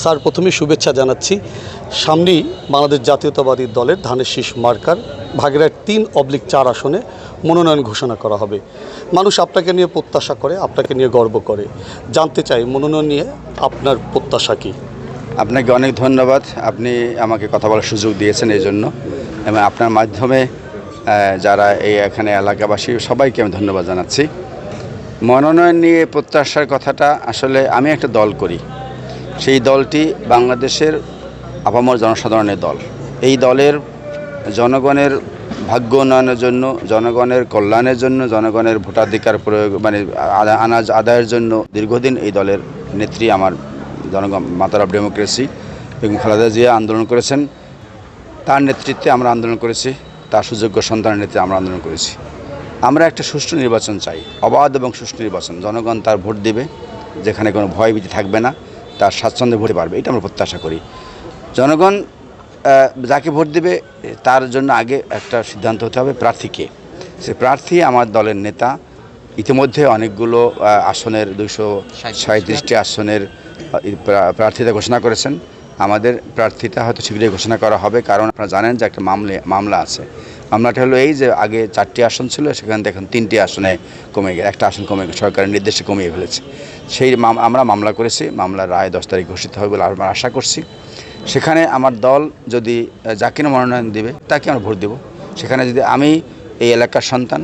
Sir প্রথমে শুভেচ্ছা জানাচ্ছি। সামনেই বাংলাদেশ জাতীয়তাবাদী দলের ধানের শীষ মার্কার ভাগেরহাট তিন অবলিক চার আসনে মনোনয়ন ঘোষণা করা হবে। মানুষ আপনাকে নিয়ে প্রত্যাশা করে, আপনাকে নিয়ে গর্ব করে। জানতে চাই, মনোনয়ন নিয়ে আপনার প্রত্যাশা কী? আপনাকে অনেক ধন্যবাদ। আপনি আমাকে কথা বলার সুযোগ দিয়েছেন এই জন্য। এবং আপনার মাধ্যমে যারা এই এখানে এলাকাবাসী, সবাইকে আমি ধন্যবাদ জানাচ্ছি। মনোনয়ন নিয়ে প্রত্যাশার কথাটা আসলে আমি একটা দল করি। সেই দলটি বাংলাদেশের আপামর জনসাধারণের দল। এই দলের জনগণের ভাগ্য উন্নয়নের জন্য, জনগণের কল্যাণের জন্য, জনগণের ভোটাধিকার প্রয়োগ মানে আনাজ আদায়ের জন্য দীর্ঘদিন এই দলের নেত্রী আমার জনগণ, মাতার অফ ডেমোক্রেসি এবং খালেদা জিয়া আন্দোলন করেছেন। তার নেতৃত্বে আমরা আন্দোলন করেছি, তার সুযোগ্য সন্তানের নেতৃত্বে আমরা আন্দোলন করেছি। আমরা একটা সুষ্ঠু নির্বাচন চাই, অবাধ এবং সুষ্ঠু নির্বাচন। জনগণ তার ভোট দেবে, যেখানে কোনো ভয়ভীতি থাকবে না। তার স্বাচ্ছন্দ্যে ভোটে পারবে এটা আমরা প্রত্যাশা করি। জনগণ যাকে ভোট দেবে তার জন্য আগে একটা সিদ্ধান্ত হতে হবে প্রার্থীকে সে প্রার্থী আমার দলের নেতা। ইতিমধ্যে অনেকগুলো আসনের দুশো সাঁত্রিশটি আসনের প্রার্থিতা ঘোষণা করেছেন। আমাদের প্রার্থীতা হয়তো শীঘ্রই ঘোষণা করা হবে কারণ আপনারা জানেন যে একটা মামলে মামলা আছে। মামলাটা হলো এই যে আগে চারটি আসন ছিল, সেখান থেকে এখন তিনটি আসনে কমে গেছে, একটা আসন কমে গেছে, সরকারের নির্দেশে কমিয়ে ফেলেছে। সেই আমরা মামলা করেছি, মামলার রায় দশ তারিখ ঘোষিত হবে বলে আমরা আশা করছি। সেখানে আমার দল যদি যাকে মনোনয়ন দেবে, তাকে আমরা ভোট দেব। সেখানে যদি আমি এই এলাকার সন্তান,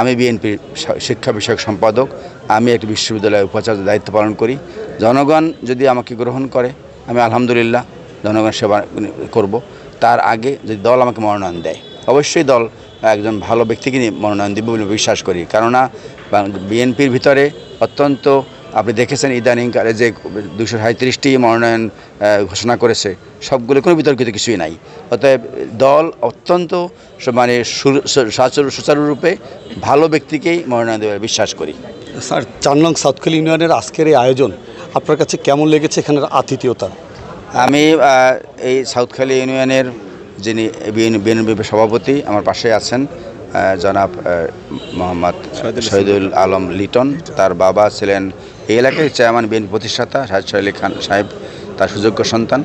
আমি বিএনপির শিক্ষা বিষয়ক সম্পাদক, আমি একটি বিশ্ববিদ্যালয়ের উপাচার্য দায়িত্ব পালন করি। জনগণ যদি আমাকে গ্রহণ করে, আমি আলহামদুলিল্লাহ জনগণ সেবা করব। তার আগে যদি দল আমাকে মনোনয়ন দেয় অবশ্যই দল একজন ভালো ব্যক্তিকে নিয়ে মনোনয়ন দেবে বলে বিশ্বাস করি। কেননা বিএনপির ভিতরে অত্যন্ত আপনি দেখেছেন ইদানিংকালে যে দুশো সাঁত্রিশটি মনোনয়ন ঘোষণা করেছে সবগুলো কোনো বিতর্কিত কিছুই নাই। অতএব দল অত্যন্ত মানে সুচারুরূপে ভালো ব্যক্তিকেই মনোনয়ন দেবে বিশ্বাস করি। স্যার চার নং সাউথখালী ইউনিয়নের আজকের এই আয়োজন আপনার কাছে কেমন লেগেছে এখানের আতিথেয়তা? আমি এই সাউথখালী ইউনিয়নের যিনি বিএনপি সভাপতি আমার পাশে আছেন জনাব মোহাম্মদ শহীদুল আলম লিটন। তার বাবা ছিলেন এই এলাকায় চেয়ারম্যান বিএনপি প্রতিষ্ঠাতা শাহেদ শহীদ খান সাহেব তার সুযোগ্য সন্তান।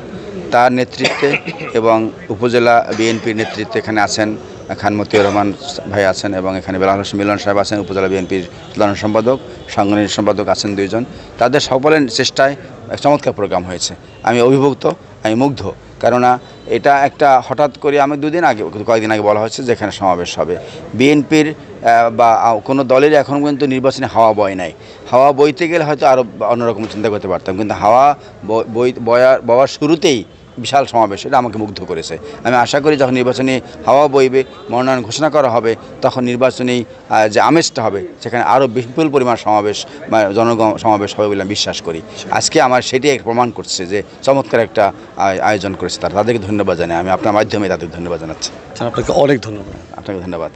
তার নেতৃত্বে এবং উপজেলা বিএনপির নেতৃত্বে এখানে আছেন খান মতিউর রহমান ভাই আছেন এবং এখানে বেলাল হোসেন মিলন সাহেব আছেন উপজেলা বিএনপির সাধারণ সম্পাদক সাংগঠনিক সম্পাদক আছেন দুইজন। তাদের সকলের চেষ্টায় এক চমৎকার প্রোগ্রাম হয়েছে। আমি অভিভুক্ত আমি মুগ্ধ। কেননা এটা একটা হঠাৎ করে আমি দুদিন আগে, কয়েকদিন আগে বলা হচ্ছে যেখানে সমাবেশ হবে। বিএনপির বা কোনো দলের এখন কিন্তু নির্বাচনে হাওয়া বয় নাই। হাওয়া বইতে গেলে হয়তো আরও অন্যরকম চিন্তা করতে পারতাম, কিন্তু হাওয়া বই বয়ার বওয়ার শুরুতেই বিশাল সমাবেশ এটা আমাকে মুগ্ধ করেছে। আমি আশা করি যখন নির্বাচনী হাওয়া বইবে মনোনয়ন ঘোষণা করা হবে তখন নির্বাচনী যে আমেজটা হবে সেখানে আরও বিপুল পরিমাণ সমাবেশ বা জনগণ সমাবেশ হবে বলে আমি বিশ্বাস করি। আজকে আমার সেটাই প্রমাণ করছে যে চমৎকার একটা আয়োজন করেছে তারা। তাদেরকে ধন্যবাদ জানাই। আমি আপনার মাধ্যমে তাদেরকে ধন্যবাদ জানাচ্ছি। আপনাকে অনেক ধন্যবাদ। আপনাকে ধন্যবাদ।